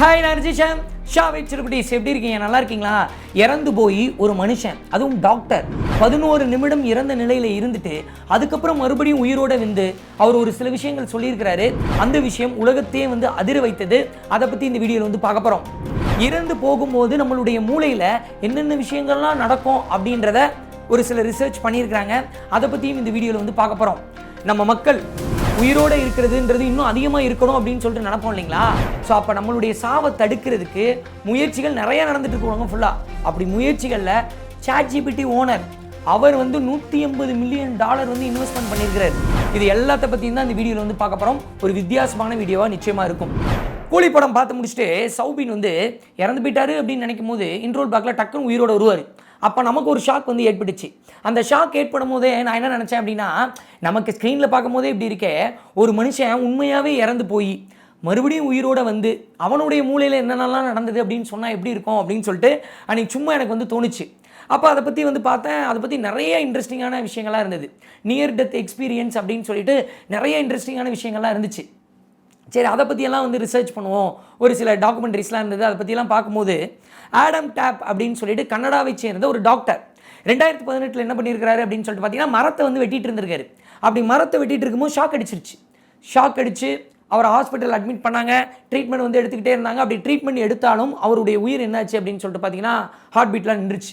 Hi நான் ரிஜிஷன் ஷாவே சிறுகுட்டீஸ் எப்படி இருக்கீங்க? நல்லா இருக்கீங்களா? இறந்து போய் ஒரு மனுஷன் அதுவும் டாக்டர் பதினோரு நிமிடம் இறந்த நிலையில் இருந்துட்டு அதுக்கப்புறம் மறுபடியும் உயிரோட வந்து அவர் ஒரு சில விஷயங்கள் சொல்லியிருக்கிறாரு. அந்த விஷயம் உலகத்தையே வந்து அதிர வைத்தது. அதை பற்றி இந்த வீடியோவில் வந்து பார்க்க போகிறோம் இறந்து போகும்போது நம்மளுடைய மூளையில் என்னென்ன விஷயங்கள்லாம் நடக்கும் அப்படின்றத ஒரு சில ரிசர்ச் பண்ணியிருக்கிறாங்க. அதை பற்றியும் இந்த வீடியோவில் வந்து பார்க்க போகிறோம் நம்ம மக்கள் உயிரோட இருக்கிறதுன்றது இன்னும் அதிகமாக இருக்கணும் அப்படின்னு சொல்லிட்டு நினைப்போம் இல்லைங்களா? ஸோ அப்போ நம்மளுடைய சாவை தடுக்கிறதுக்கு முயற்சிகள் நிறைய நடந்துட்டு இருக்குவாங்க ஃபுல்லாக அப்படி முயற்சிகளில் சாட்ஜிபிடி ஓனர் அவர் வந்து நூற்றி எண்பது மில்லியன் டாலர் வந்து இன்வெஸ்ட்மெண்ட் பண்ணியிருக்கிறார். இது எல்லாத்த பற்றியும் தான் இந்த வீடியோவில் வந்து பார்க்க போகிறோம் ஒரு வித்தியாசமான வீடியோவாக நிச்சயமாக இருக்கும். கூலி படம் பார்த்து முடிச்சுட்டு சௌபின் வந்து இறந்து போயிட்டாரு அப்படின்னு நினைக்கும் போது இன்ட்ரோல் பேக்கில் டக்குன்னு உயிரோட வருவார். அப்போ நமக்கு ஒரு ஷாக் வந்து ஏற்பட்டுச்சு. அந்த ஷாக் ஏற்படும் போதே நான் என்ன நினச்சேன் அப்படின்னா நமக்கு ஸ்க்ரீனில் பார்க்கும் போதே இப்படி இருக்கே ஒரு மனுஷன் உண்மையாகவே இறந்து போய் மறுபடியும் உயிரோடு வந்து அவனுடைய மூலையில் என்னென்னலாம் நடந்தது அப்படின்னு சொன்னால் எப்படி இருக்கும் அப்படின்னு சொல்லிட்டு அன்றைக்கி சும்மா எனக்கு வந்து தோணுச்சு. அப்போ அதை பற்றி வந்து பார்த்தேன். அதை பற்றி நிறைய இன்ட்ரெஸ்டிங்கான விஷயங்கள்லாம் இருந்தது. நியர் டெத் எக்ஸ்பீரியன்ஸ் அப்படின்னு சொல்லிட்டு நிறைய இன்ட்ரெஸ்டிங்கான விஷயங்கள்லாம் இருந்துச்சு. சரி அதை பற்றியெல்லாம் வந்து ரிசர்ச் பண்ணுவோம். ஒரு சில டாக்குமெண்ட்ரிஸ்லாம் இருந்தது அதை பற்றியெல்லாம் பார்க்கும்போது ஆடம் டேப் அப்படின்னு சொல்லிட்டு கன்னடாவை சேர்ந்த ஒரு டாக்டர் ரெண்டாயிரத்தி பதினெட்டில் என்ன பண்ணியிருக்காரு அப்படின்னு சொல்லிட்டு பார்த்தீங்கன்னா மரத்தை வந்து வெட்டிட்டு இருந்திருக்காரு. அப்படி மரத்தை வெட்டிட்டு இருக்கும்போது ஷாக் அடிச்சிருச்சு. ஷாக் அடிச்சு அவரை ஹாஸ்பிட்டல் அட்மிட் பண்ணாங்க. ட்ரீட்மெண்ட் வந்து எடுத்துக்கிட்டே இருந்தாங்க. அப்படி ட்ரீட்மெண்ட் எடுத்தாலும் அவருடைய உயிர் என்னாச்சு அப்படின்னு சொல்லிட்டு பார்த்தீங்கன்னா ஹார்ட் பீட்லாம் நின்றுச்சு.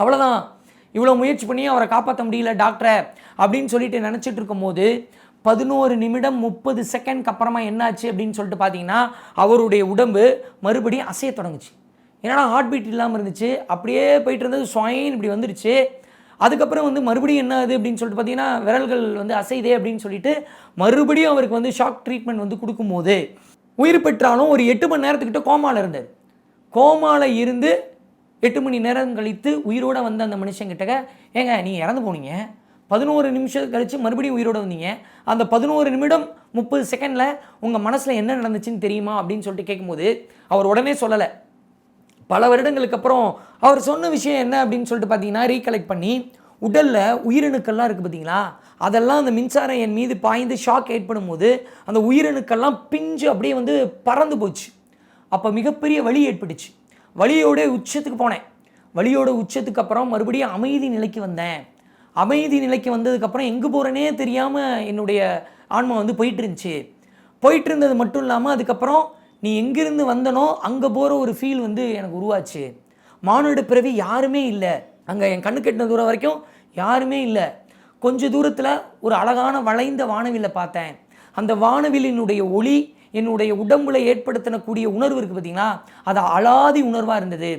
அவ்வளோதான் இவ்வளோ முயற்சி பண்ணி அவரை காப்பாற்ற முடியல டாக்டரை அப்படின்னு சொல்லிட்டு நினச்சிட்டு இருக்கும்போது பதினோரு நிமிடம் முப்பது செகண்ட்க்கு அப்புறமா என்னாச்சு அப்படின்னு சொல்லிட்டு பார்த்தீங்கன்னா அவருடைய உடம்பு மறுபடியும் அசைய தொடங்குச்சு. ஏன்னா ஹார்ட் பீட் இல்லாமல் இருந்துச்சு? அப்படியே போயிட்டு இருந்தது ஸ்வைன் இப்படி வந்துருச்சு. அதுக்கப்புறம் வந்து மறுபடியும் என்ன ஆகுது அப்படின்னு சொல்லிட்டு பார்த்தீங்கன்னா விரல்கள் வந்து அசைதே அப்படின்னு சொல்லிட்டு மறுபடியும் அவருக்கு வந்து ஷாக் ட்ரீட்மெண்ட் வந்து கொடுக்கும்போது உயிர் பெற்றாலும் ஒரு எட்டு மணி நேரத்துக்கிட்ட கோமாவில் இருந்தார். கோமாவில் இருந்து எட்டு மணி நேரம் கழித்து உயிரோட வந்த அந்த மனுஷங்கிட்ட ஏங்க நீ இறந்து போனீங்க? பதினோரு நிமிஷம் கழித்து மறுபடியும் உயிரோட வந்தீங்க. அந்த பதினோரு நிமிடம் முப்பது செகண்டில் உங்கள் மனசில் என்ன நடந்துச்சுன்னு தெரியுமா அப்படின்னு சொல்லிட்டு கேட்கும்போது அவர் உடனே சொல்லலை. பல வருடங்களுக்கு அப்புறம் அவர் சொன்ன விஷயம் என்ன அப்படின்னு சொல்லிட்டு பார்த்தீங்கன்னா ரீகலெக்ட் பண்ணி உடலில் உயிரணுக்கள்லாம் இருக்குது பார்த்தீங்களா அதெல்லாம் அந்த மின்சாரம் என் மீது பாய்ந்து ஷாக் ஏற்படும் போது அந்த உயிரணுக்கள்லாம் பிஞ்சு அப்படியே வந்து பறந்து போச்சு. அப்போ மிகப்பெரிய வலி ஏற்பட்டுச்சு. வலியோட உச்சத்துக்கு போனேன். வலியோட உச்சத்துக்கு அப்புறம் மறுபடியும் அமைதி நிலைக்கு வந்தேன். அமைதி நிலைக்கு வந்ததுக்கப்புறம் எங்கே போகிறேனே தெரியாமல் என்னுடைய ஆன்மா வந்து போயிட்டு இருந்துச்சு போயிட்டு இருந்தது மட்டும் இல்லாமல் அதுக்கப்புறம் நீ எங்கேருந்து வந்தனோ அங்கே போகிற ஒரு ஃபீல் வந்து எனக்கு உருவாச்சு. மானுட பிறவி யாருமே இல்லை. அங்கே என் கண்ணு கெட்டின தூரம் வரைக்கும் யாருமே இல்லை. கொஞ்ச தூரத்தில் ஒரு அழகான வளைந்த வானவில்லை பார்த்தேன். அந்த வானவிலினுடைய ஒளி என்னுடைய உடம்புல ஏற்படுத்தினக்கூடிய உணர்வு இருக்குது பார்த்தீங்களா அது அலாதி உணர்வாக இருந்தது.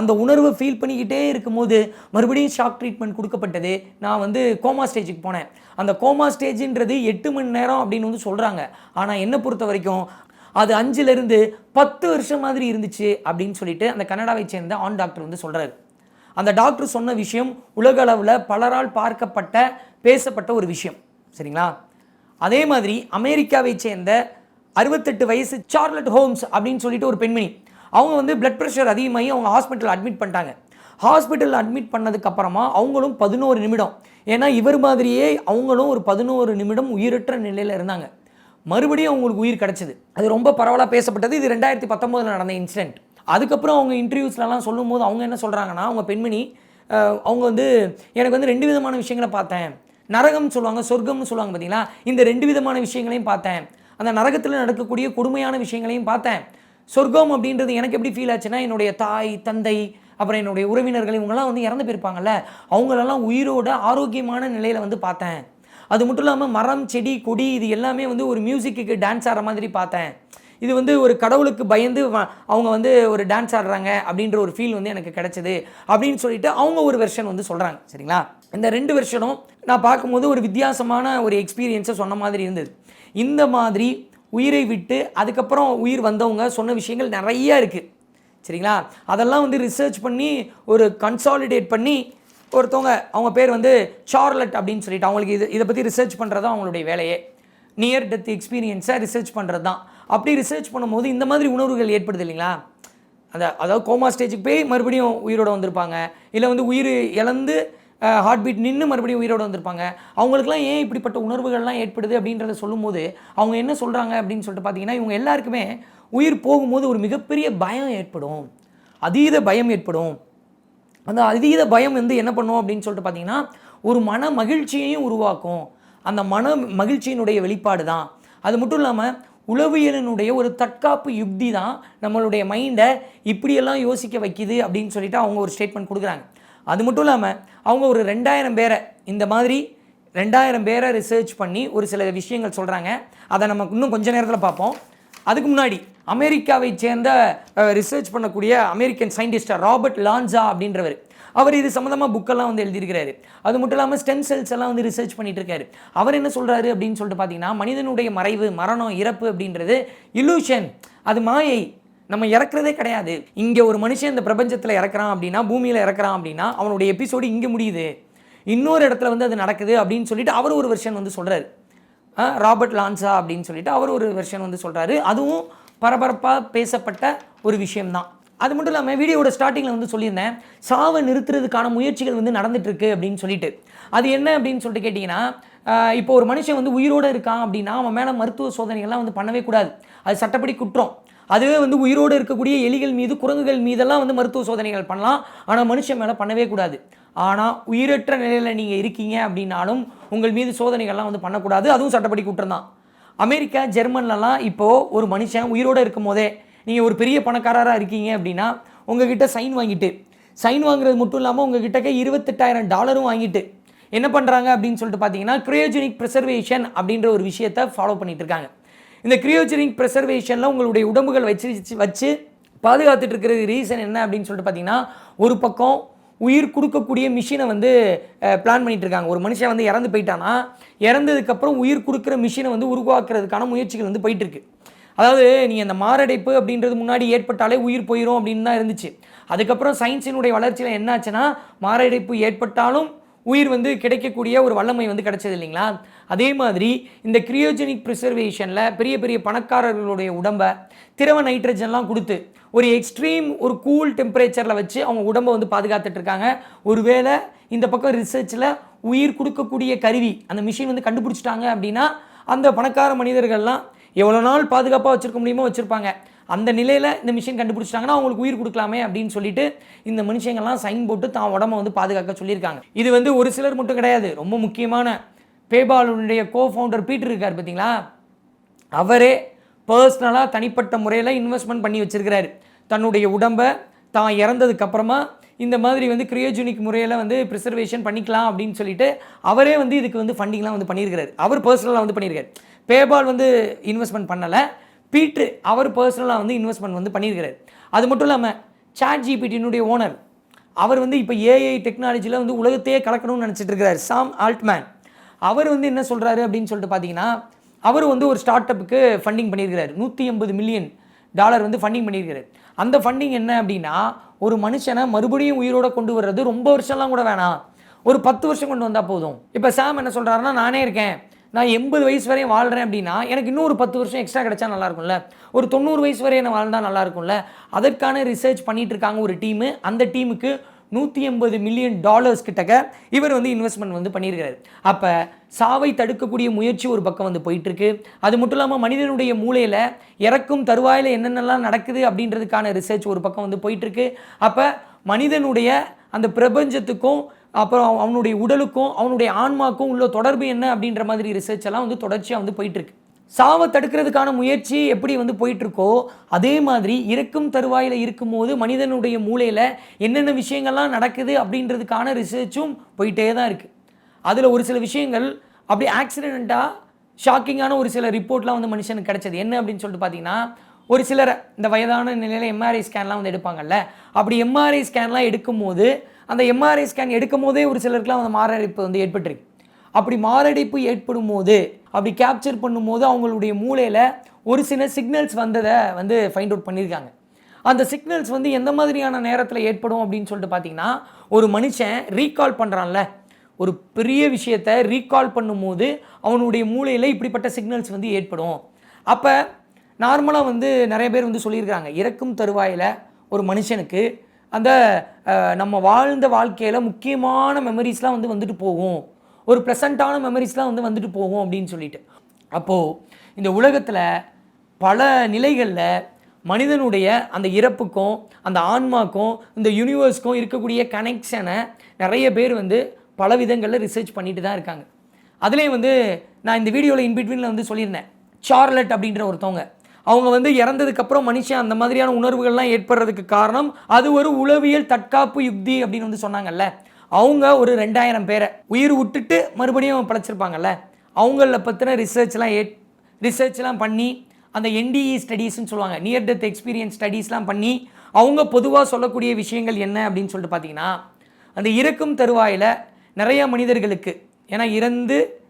அந்த உணர்வை ஃபீல் பண்ணிக்கிட்டே இருக்கும்போது மறுபடியும் ஷாக் ட்ரீட்மெண்ட் கொடுக்கப்பட்டது. நான் வந்து கோமா ஸ்டேஜுக்கு போனேன். அந்த கோமா ஸ்டேஜின்றது எட்டு மணி நேரம் அப்படின்னு வந்து சொல்கிறாங்க ஆனால் என்னை பொறுத்த வரைக்கும் அது அஞ்சுலேருந்து பத்து வருஷம் மாதிரி இருந்துச்சு அப்படின்னு சொல்லிட்டு அந்த கனடாவை சேர்ந்த ஆன் டாக்டர் வந்து சொல்கிறாரு அந்த டாக்டர் சொன்ன விஷயம் உலக அளவில் பலரால் பார்க்கப்பட்ட பேசப்பட்ட ஒரு விஷயம். சரிங்களா? அதே மாதிரி அமெரிக்காவை சேர்ந்த அறுபத்தெட்டு வயசு சார்லட் ஹோம்ஸ் அப்படின்னு சொல்லிட்டு ஒரு பெண்மணி. அவங்க வந்து பிளட் ப்ரெஷர் அதிகமாகி அவங்க ஹாஸ்பிட்டல் அட்மிட் பண்ணிட்டாங்க. ஹாஸ்பிட்டலில் அட்மிட் பண்ணதுக்கப்புறமா அவங்களும் பதினோரு நிமிடம். ஏன்னா இவர் மாதிரியே அவங்களும் ஒரு பதினோரு நிமிடம் உயிரற்ற நிலையில் இருந்தாங்க. மறுபடியும் அவங்களுக்கு உயிர் கிடச்சிது. அது ரொம்ப பரவலாக பேசப்பட்டது. இது ரெண்டாயிரத்தி பத்தொம்போதில் நடந்த இன்சிடென்ட் அதுக்கப்புறம் அவங்க இன்டர்வியூஸ்லலாம் சொல்லும்போது அவங்க என்ன சொல்கிறாங்கன்னா அவங்க பெண்மணி அவங்க வந்து எனக்கு வந்து ரெண்டு விதமான விஷயங்களை பார்த்தேன். நரகம்னு சொல்லுவாங்க சொர்க்கம்னு சொல்லுவாங்க பார்த்தீங்களா இந்த ரெண்டு விதமான விஷயங்களையும் பார்த்தேன். அந்த நரகத்தில் நடக்கக்கூடிய கொடுமையான விஷயங்களையும் பார்த்தேன். சொர்க்கம் அப்படின்றது எனக்கு எப்படி ஃபீல் ஆச்சுன்னா என்னுடைய தாய் தந்தை அப்புறம் என்னுடைய உறவினர்கள் இவங்கெல்லாம் வந்து இறந்து போயிருப்பாங்கல்ல அவங்களெல்லாம் உயிரோட ஆரோக்கியமான நிலையில் வந்து பார்த்தேன். அது மட்டும் இல்லாமல் மரம் செடி கொடி இது எல்லாமே வந்து ஒரு மியூசிக்கு டான்ஸ் ஆடுற மாதிரி பார்த்தேன். இது வந்து ஒரு கடவுளுக்கு பயந்து வ- அவங்க வந்து ஒரு டான்ஸ் ஆடுறாங்க அப்படின்ற ஒரு ஃபீல் வந்து எனக்கு கிடச்சிது அப்படின்னு சொல்லிட்டு அவங்க ஒரு வெர்ஷன் வந்து சொல்கிறாங்க சரிங்களா? இந்த ரெண்டு வெர்ஷனும் நான் பார்க்கும்போது ஒரு வித்தியாசமான ஒரு எக்ஸ்பீரியன்ஸை சொன்ன மாதிரி இருந்தது. இந்த மாதிரி உயிரை விட்டு அதுக்கப்புறம் உயிர் வந்தவங்க சொன்ன விஷயங்கள் நிறைய இருக்குது சரிங்களா? அதெல்லாம் வந்து ரிசர்ச் பண்ணி ஒரு கன்சாலிடேட் பண்ணி ஒருத்தவங்க அவங்க பேர் வந்து சார்லட் அப்படின்னு சொல்லிட்டு அவங்களுக்கு இது இதை பற்றி ரிசர்ச் பண்ணுறது தான் அவங்களுடைய வேலையே. நியர் டெத் எக்ஸ்பீரியன்ஸை ரிசர்ச் பண்ணுறது தான் அப்படி ரிசர்ச் பண்ணும்போது இந்த மாதிரி உணர்வுகள் ஏற்படுது இல்லைங்களா? அந்த அதாவது கோமா ஸ்டேஜுக்கு போய் மறுபடியும் உயிரோட வந்திருப்பாங்க. இல்லை வந்து உயிர் இழந்து ஹார்ட் பீட் நின்று மறுபடியும் உயிரோடு வந்திருப்பாங்க. அவங்களுக்குலாம் ஏன் இப்படிப்பட்ட உணர்வுகள்லாம் ஏற்படுது அப்படின்றத சொல்லும்போது அவங்க என்ன சொல்கிறாங்க அப்படின்னு சொல்லிட்டு பார்த்தீங்கன்னா இவங்க எல்லாருக்குமே உயிர் போகும்போது ஒரு மிகப்பெரிய பயம் ஏற்படும். அதீத பயம் ஏற்படும். அந்த அதீத பயம் வந்து என்ன பண்ணும் அப்படின்னு சொல்லிட்டு பார்த்தீங்கன்னா ஒரு மன மகிழ்ச்சியையும் உருவாக்கும். அந்த மன மகிழ்ச்சியினுடைய வெளிப்பாடு தான். அது மட்டும் இல்லாமல் உளவியலினுடைய ஒரு தற்காப்பு யுக்தி தான் நம்மளுடைய மைண்டை இப்படியெல்லாம் யோசிக்க வைக்குது அப்படின்னு சொல்லிட்டு அவங்க ஒரு ஸ்டேட்மெண்ட் கொடுக்குறாங்க. அது மட்டும் இல்லாமல் அவங்க ஒரு ரெண்டாயிரம் பேரை இந்த மாதிரி ரெண்டாயிரம் பேரை ரிசர்ச் பண்ணி ஒரு சில விஷயங்கள் சொல்கிறாங்க அதை நம்ம இன்னும் கொஞ்ச நேரத்தில் பார்ப்போம். அதுக்கு முன்னாடி அமெரிக்காவை சேர்ந்த ரிசர்ச் பண்ணக்கூடிய அமெரிக்கன் சயின்டிஸ்டர் ராபர்ட் லான்சா அப்படின்றவர். அவர் இது சம்மந்தமாக புக்கெல்லாம் வந்து எழுதியிருக்கிறாரு. அது மட்டும் இல்லாமல் ஸ்டெம் செல்ஸ் எல்லாம் வந்து ரிசர்ச் பண்ணிட்டு இருக்காரு அவர் என்ன சொல்கிறாரு அப்படின்னு சொல்லிட்டு பார்த்தீங்கன்னா மனிதனுடைய மறைவு மரணம் இறப்பு அப்படின்றது இலூஷன் அது மாயை. நம்ம இறக்குறதே கிடையாது. இங்கே ஒரு மனுஷன் இந்த பிரபஞ்சத்தில் இறக்குறான் அப்படின்னா பூமியில் இறக்குறான் அப்படின்னா அவனுடைய எபிசோடு இங்கே முடியுது. இன்னொரு இடத்துல வந்து அது நடக்குது அப்படின்னு சொல்லிட்டு அவர் ஒரு வெர்ஷன் வந்து சொல்கிறாரு ராபர்ட் லான்சா அப்படின்னு சொல்லிட்டு அவர் ஒரு வெர்ஷன் வந்து சொல்கிறாரு அதுவும் பரபரப்பாக பேசப்பட்ட ஒரு விஷயம்தான். அது மட்டும் இல்லாமல் வீடியோட ஸ்டார்டிங்கில் வந்து சொல்லியிருந்தேன் சாவை நிறுத்துறதுக்கான முயற்சிகள் வந்து நடந்துட்டுருக்கு அப்படின்னு சொல்லிட்டு. அது என்ன அப்படின்னு சொல்லிட்டு கேட்டிங்கன்னா இப்போ ஒரு மனுஷன் வந்து உயிரோடு இருக்கான் அப்படின்னா அவன் மேலே மருத்துவ சோதனைகள்லாம் வந்து பண்ணவே கூடாது. அது சட்டப்படி குற்றம். அதுவே வந்து உயிரோடு இருக்கக்கூடிய எலிகள் மீது குரங்குகள் மீதெல்லாம் வந்து மருத்துவ சோதனைகள் பண்ணலாம். ஆனால் மனுஷன் மேலே பண்ணவே கூடாது. ஆனால் உயிரற்ற நிலையில் நீங்கள் இருக்கீங்க அப்படின்னாலும் உங்கள் மீது சோதனைகள்லாம் வந்து பண்ணக்கூடாது. அதுவும் சட்டப்படி குற்றம்தான் அமெரிக்கா ஜெர்மன்லலாம் இப்போது ஒரு மனுஷன் உயிரோடு இருக்கும் போதே நீங்கள் ஒரு பெரிய பணக்காரராக இருக்கீங்க அப்படின்னா உங்ககிட்ட சைன் வாங்கிட்டு சைன் வாங்குறது மட்டும் இல்லாமல் உங்ககிட்ட இருபத்தெட்டாயிரம் டாலரும் வாங்கிட்டு என்ன பண்ணுறாங்க அப்படின்னு சொல்லிட்டு பார்த்தீங்கன்னா கிரியோஜெனிக் ப்ரிசர்வேஷன் அப்படின்ற ஒரு விஷயத்தை ஃபாலோ பண்ணிகிட்டு இருக்காங்க. இந்த கிரியோஜெனிக் ப்ரெசர்வேஷனில் உங்களுடைய உடம்புகள் வச்சு வச்சு பாதுகாத்துட்டு இருக்கிறது ரீசன் என்ன அப்படின்னு சொல்லிட்டு பார்த்தீங்கன்னா ஒரு பக்கம் உயிர் கொடுக்கக்கூடிய மிஷினை வந்து பிளான் பண்ணிட்டு இருக்காங்க ஒரு மனுஷன் வந்து இறந்து போயிட்டான்னா இறந்ததுக்கப்புறம் உயிர் கொடுக்குற மிஷினை வந்து உருவாக்குறதுக்கான முயற்சிகள் வந்து போயிட்டுருக்கு. அதாவது நீ அந்த மாரடைப்பு அப்படின்றது முன்னாடி ஏற்பட்டாலே உயிர் போயிடும் அப்படின்னு தான் இருந்துச்சு. அதுக்கப்புறம் சயின்ஸினுடைய வளர்ச்சியில் என்னாச்சுன்னா மாரடைப்பு ஏற்பட்டாலும் உயிர் வந்து கிடைக்கக்கூடிய ஒரு வல்லமை வந்து கிடைச்சது இல்லைங்களா? அதே மாதிரி இந்த கிரியோஜெனிக் ப்ரிசர்வேஷனில் பெரிய பெரிய பணக்காரர்களுடைய உடம்பை திரவ நைட்ரஜன்லாம் கொடுத்து ஒரு எக்ஸ்ட்ரீம் ஒரு கூல் டெம்பரேச்சரில் வச்சு அவங்க உடம்பை வந்து பாதுகாத்துட்ருக்காங்க ஒருவேளை இந்த பக்கம் ரிசர்ச்சில் உயிர் கொடுக்கக்கூடிய கருவி அந்த மிஷின் வந்து கண்டுபிடிச்சிட்டாங்க அப்படின்னா அந்த பணக்கார மனிதர்கள்லாம் எவ்வளோ நாள் பாதுகாப்பாக வச்சுருக்க முடியுமோ வச்சுருப்பாங்க. அந்த நிலையில் இந்த மிஷின் கண்டுபிடிச்சிட்டாங்கன்னா அவங்களுக்கு உயிர் கொடுக்கலாமே அப்படின்னு சொல்லிட்டு இந்த மனுஷங்கள்லாம் சைன் போட்டு தான் உடம்ப வந்து பாதுகாக்க சொல்லியிருக்காங்க. இது வந்து ஒரு சிலர் மட்டும் கிடையாது. ரொம்ப முக்கியமான பேபாலுடைய கோ ஃபவுண்டர் பீட்டர் இருக்கார் பார்த்தீங்களா அவரே பர்சனலாக தனிப்பட்ட முறையில் இன்வெஸ்ட்மெண்ட் பண்ணி வச்சிருக்கிறாரு. தன்னுடைய உடம்பை தான் இறந்ததுக்கப்புறமா இந்த மாதிரி வந்து கிரியோஜெனிக் முறையில் வந்து ப்ரிசர்வேஷன் பண்ணிக்கலாம் அப்படின்னு சொல்லிட்டு அவரே வந்து இதுக்கு வந்து ஃபண்டிங்லாம் வந்து பண்ணியிருக்கிறாரு. அவர் பர்சனலாக வந்து பண்ணியிருக்காரு. பேபால் வந்து இன்வெஸ்ட்மெண்ட் பண்ணலை. பீட்ரு அவர் பர்சனலாக வந்து இன்வெஸ்ட்மெண்ட் வந்து பண்ணியிருக்கிறார். அது மட்டும் இல்லாமல் சாட் ஜிபிடியினுடைய ஓனர் அவர் வந்து இப்போ ஏஐ டெக்னாலஜியில் வந்து உலகத்தையே கலக்கணும்னு நினச்சிட்டு இருக்கிறார் சாம் ஆல்ட்மேன். அவர் வந்து என்ன சொல்கிறாரு அப்படின்னு சொல்லிட்டு பார்த்தீங்கன்னா அவர் வந்து ஒரு ஸ்டார்ட் அப்புக்கு ஃபண்டிங் பண்ணியிருக்கிறார். நூற்றி எண்பது மில்லியன் டாலர் வந்து ஃபண்டிங் பண்ணியிருக்கிறார். அந்த ஃபண்டிங் என்ன அப்படின்னா ஒரு மனுஷனை மறுபடியும் உயிரோட கொண்டு வர்றது ரொம்ப வருஷம்லாம் கூட வேணாம். ஒரு பத்து வருஷம் கொண்டு வந்தால் போதும். இப்போ சாம் என்ன சொல்கிறாருன்னா நானே இருக்கேன். நான் எண்பது வயசு வரையும் வாழ்கிறேன் அப்படின்னா எனக்கு இன்னும் ஒரு பத்து வருஷம் எக்ஸ்ட்ரா கிடைச்சா நல்லா இருக்கும்ல ஒரு தொண்ணூறு வயசு வரையும் வாழ்ந்தால் வாழ்ந்தா அதற்கான ரிசர்ச் பண்ணிட்டு இருக்காங்க ஒரு டீமு அந்த டீமுக்கு நூற்றி எண்பது மில்லியன் டாலர்ஸ் கிட்டக்க இவர் வந்து இன்வெஸ்ட்மெண்ட் வந்து பண்ணியிருக்காரு அப்போ சாவை தடுக்கக்கூடிய முயற்சி ஒரு பக்கம் வந்து போயிட்டுருக்கு. அது மட்டும் இல்லாமல் மனிதனுடைய மூளையில் இறக்கும் தருவாயில் என்னென்னலாம் நடக்குது அப்படின்றதுக்கான ரிசர்ச் ஒரு பக்கம் வந்து போயிட்டுருக்கு. அப்போ மனிதனுடைய அந்த பிரபஞ்சத்துக்கும் அப்புறம் அவனுடைய உடலுக்கும் அவனுடைய ஆன்மாக்கும் உள்ள தொடர்பு என்ன அப்படின்ற மாதிரி ரிசர்ச் எல்லாம் வந்து தொடர்ச்சியாக வந்து போயிட்டுருக்கு. சாவை தடுக்கிறதுக்கான முயற்சி எப்படி வந்து போயிட்டுருக்கோ அதே மாதிரி இறக்கும் தருவாயில் இருக்கும்போது மனிதனுடைய மூளையில் என்னென்ன விஷயங்கள்லாம் நடக்குது அப்படின்றதுக்கான ரிசர்ச்சும் போயிட்டே தான் இருக்குது அதில் ஒரு சில விஷயங்கள் அப்படி ஆக்சிடெண்ட்டாக ஷாக்கிங்கான ஒரு சில ரிப்போர்ட்லாம் வந்து மனுஷனுக்கு கிடச்சது. என்ன அப்படின்னு சொல்லிட்டு பார்த்தீங்கன்னா ஒரு சிலர் இந்த வயதான நிலையில் எம்ஆர்ஐ ஸ்கேன்லாம் வந்து எடுப்பாங்கல்ல அப்படி எம்ஆர்ஐ ஸ்கேன்லாம் எடுக்கும்போது அந்த எம்ஆர்ஐ ஸ்கேன் எடுக்கும் போதே ஒரு சிலருக்குலாம் அந்த மாரடைப்பு வந்து ஏற்பட்டிருக்கு. அப்படி மாரடைப்பு ஏற்படும் போது அப்படி கேப்சர் பண்ணும்போது அவங்களுடைய மூளையில் ஒரு சில சிக்னல்ஸ் வந்ததை வந்து ஃபைண்ட் அவுட் பண்ணியிருக்காங்க. அந்த சிக்னல்ஸ் வந்து எந்த மாதிரியான நேரத்தில் ஏற்படும் அப்படின்னு சொல்லிட்டு பார்த்தீங்கன்னா ஒரு மனுஷன் ரீகால் பண்ணுறான்ல ஒரு பெரிய விஷயத்த ரீகால் பண்ணும்போது அவனுடைய மூளையில் இப்படிப்பட்ட சிக்னல்ஸ் வந்து ஏற்படும். அப்போ நார்மலாக வந்து நிறைய பேர் வந்து சொல்லியிருக்காங்க. இறக்கும் தருவாயில் ஒரு மனுஷனுக்கு அந்த நம்ம வாழ்ந்த வாழ்க்கையில் முக்கியமான மெமரிஸ்லாம் வந்து வந்துட்டு போகும். ஒரு ப்ளசண்ட்டான மெமரிஸ்லாம் வந்து வந்துட்டு போகும் அப்படின்னு சொல்லிட்டு. அப்போது இந்த உலகத்தில் பல நிலைகளில் மனிதனுடைய அந்த இறப்புக்கும் அந்த ஆன்மாக்கும் இந்த யூனிவர்ஸ்க்கும் இருக்கக்கூடிய கனெக்ஷனை நிறைய பேர் வந்து பல விதங்களில் ரிசர்ச் பண்ணிட்டு தான் இருக்காங்க. அதுலேயும் வந்து நான் இந்த வீடியோவில் இன்பிட்வீனில் வந்து சொல்லியிருந்தேன். சார்லட் அப்படின்ற ஒருத்தவங்க. அவங்க வந்து இறந்ததுக்கப்புறம் மனுஷன் அந்த மாதிரியான உணர்வுகள்லாம் ஏற்படுறதுக்கு காரணம் அது ஒரு உளவியல் தற்காப்பு யுக்தி அப்படின்னு வந்து சொன்னாங்கல்ல. அவங்க ஒரு ரெண்டாயிரம் பேரை உயிர் விட்டுட்டு மறுபடியும் பிழைச்சிருப்பாங்கல்ல. அவங்கள பற்றின ரிசர்ச்லாம் ஏ ரிசர்ச்லாம் பண்ணி அந்த என்டிஇ ஸ்டடீஸ்னு சொல்லுவாங்க. நியர் டெத் எக்ஸ்பீரியன்ஸ் ஸ்டடீஸ்லாம் பண்ணி அவங்க பொதுவாக சொல்லக்கூடிய விஷயங்கள் என்ன அப்படின்னு சொல்லிட்டு பார்த்தீங்கன்னா அந்த இறக்கும் தருவாயில் நிறைய மனிதர்களுக்கு ஏன்னா இறந்து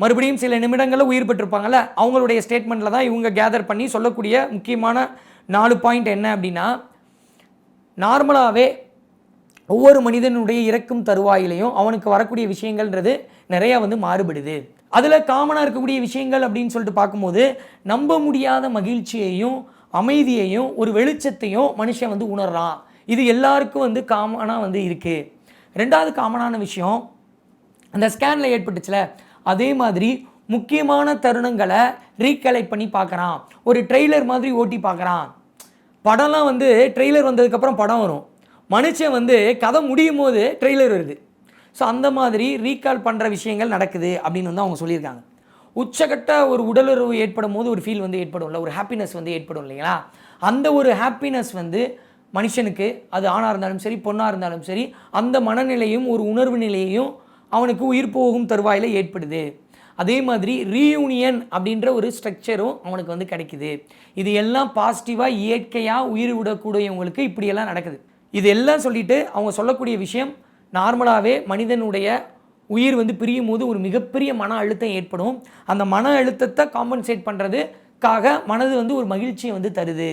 மறுபடியும் சில நிமிடங்களில் உயிர் பெற்றிருப்பாங்கல்ல அவங்களுடைய ஸ்டேட்மெண்ட்டில் தான் இவங்க கேதர் பண்ணி சொல்லக்கூடிய முக்கியமான நாலு பாயிண்ட் என்ன அப்படின்னா நார்மலாகவே ஒவ்வொரு மனிதனுடைய இறக்கும் தருவாயிலையும் அவனுக்கு வரக்கூடிய விஷயங்கள்ன்றது நிறையா வந்து மாறுபடுது. அதில் காமனாக இருக்கக்கூடிய விஷயங்கள் அப்படின்னு சொல்லிட்டு பார்க்கும்போது நம்ப முடியாத மகிழ்ச்சியையும் அமைதியையும் ஒரு வெளிச்சத்தையும் மனுஷன் வந்து உணர்றான். இது எல்லாருக்கும் வந்து காமனாக வந்து இருக்குது ரெண்டாவது காமனான விஷயம் அந்த ஸ்கேனில் ஏற்பட்டுச்சுல அதே மாதிரி முக்கியமான தருணங்களை ரீகலெக்ட் பண்ணி பார்க்குறான். ஒரு ட்ரெய்லர் மாதிரி ஓட்டி பார்க்குறான். படம்லாம் வந்து ட்ரெய்லர் வந்ததுக்கப்புறம் படம் வரும். மனுஷன் வந்து கதை முடியும் போது ட்ரெய்லர் வருது. ஸோ அந்த மாதிரி ரீகால் பண்ணுற விஷயங்கள் நடக்குது அப்படின்னு வந்து அவங்க சொல்லியிருக்காங்க. உச்சகட்ட ஒரு உடலுறவு ஏற்படும் போது ஒரு ஃபீல் வந்து ஏற்படும்ல ஒரு ஹாப்பினஸ் வந்து ஏற்படும் இல்லைங்களா? அந்த ஒரு ஹாப்பினஸ் வந்து மனுஷனுக்கு அது ஆணாக இருந்தாலும் சரி பொண்ணாக இருந்தாலும் சரி அந்த மனநிலையும் ஒரு உணர்வு நிலையையும் அவனுக்கு உயிர் போகும் தருவாயில் ஏற்படுது. அதே மாதிரி ரீயூனியன் அப்படின்ற ஒரு ஸ்ட்ரக்சரும் அவனுக்கு வந்து கிடைக்குது. இது எல்லாம் பாசிட்டிவாக இயற்கையாக உயிர் விடக்கூடியவங்களுக்கு இப்படியெல்லாம் நடக்குது. இது எல்லாம் சொல்லிட்டு அவங்க சொல்லக்கூடிய விஷயம் நார்மலாகவே மனிதனுடைய உயிர் வந்து பிரியும் போது ஒரு மிகப்பெரிய மன அழுத்தம் ஏற்படும். அந்த மன அழுத்தத்தை காம்பன்சேட் பண்ணுறதுக்காக மனது வந்து ஒரு மகிழ்ச்சியை வந்து தருது.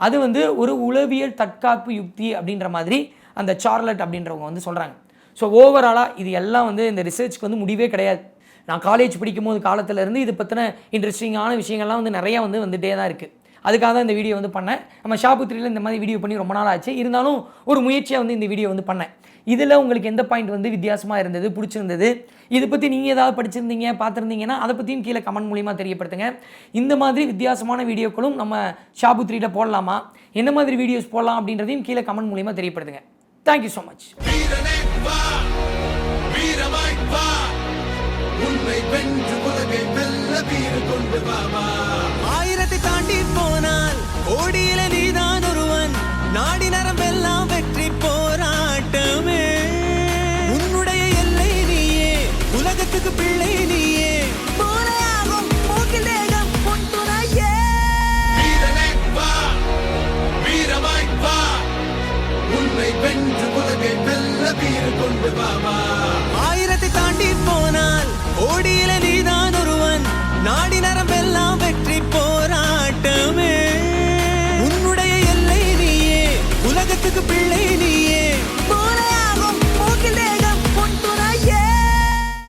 அது வந்து ஒரு உளவியல் தற்காப்பு யுக்தி அப்படின்ற மாதிரி அந்த சார்லட் அப்படின்றவங்க வந்து சொல்கிறாங்க ஸோ ஓவராலாக இது எல்லாம் வந்து இந்த ரிசர்ச்க்கு வந்து முடிவே கிடையாது. நான் காலேஜ் படிக்கும்போது காலத்துலேருந்து இது பற்றின இன்ட்ரெஸ்டிங்கான விஷயங்கள்லாம் வந்து நிறையா வந்து வந்துகிட்டே தான் இருக்குது அதுக்காக தான் இந்த வீடியோ வந்து பண்ணேன். நம்ம ஷாபுத்திரியில் இந்த மாதிரி வீடியோ பண்ணி ரொம்ப நாள் ஆச்சு. இருந்தாலும் ஒரு முயற்சியாக வந்து இந்த வீடியோ வந்து பண்ணேன். இதில் உங்களுக்கு எந்த பாயிண்ட் வந்து வித்தியாசமாக இருந்தது பிடிச்சிருந்தது? இதை பற்றி நீங்கள் ஏதாவது படிச்சிருந்தீங்க பார்த்துருந்தீங்கன்னா அதை பற்றியும் கீழே கமெண்ட் மூலிமா தெரியப்படுத்துங்க. இந்த மாதிரி வித்தியாசமான வீடியோக்களும் நம்ம ஷாபுத்திரியில் போடலாமா? என்ன மாதிரி வீடியோஸ் போடலாம் அப்படின்றதையும் கீழே கமெண்ட் மூலிமா தெரியப்படுத்துங்க. தேங்க்யூ ஸோ மச் ஆயிரத்தை தாண்டி போனால் கோடியில நீதான் ஒருவன். நாடி நரம்பெல்லாம் வெற்றி போராட்டமே. உன்னுடைய எல்லை நீயே உலகத்துக்கு பிள்ளை நீயே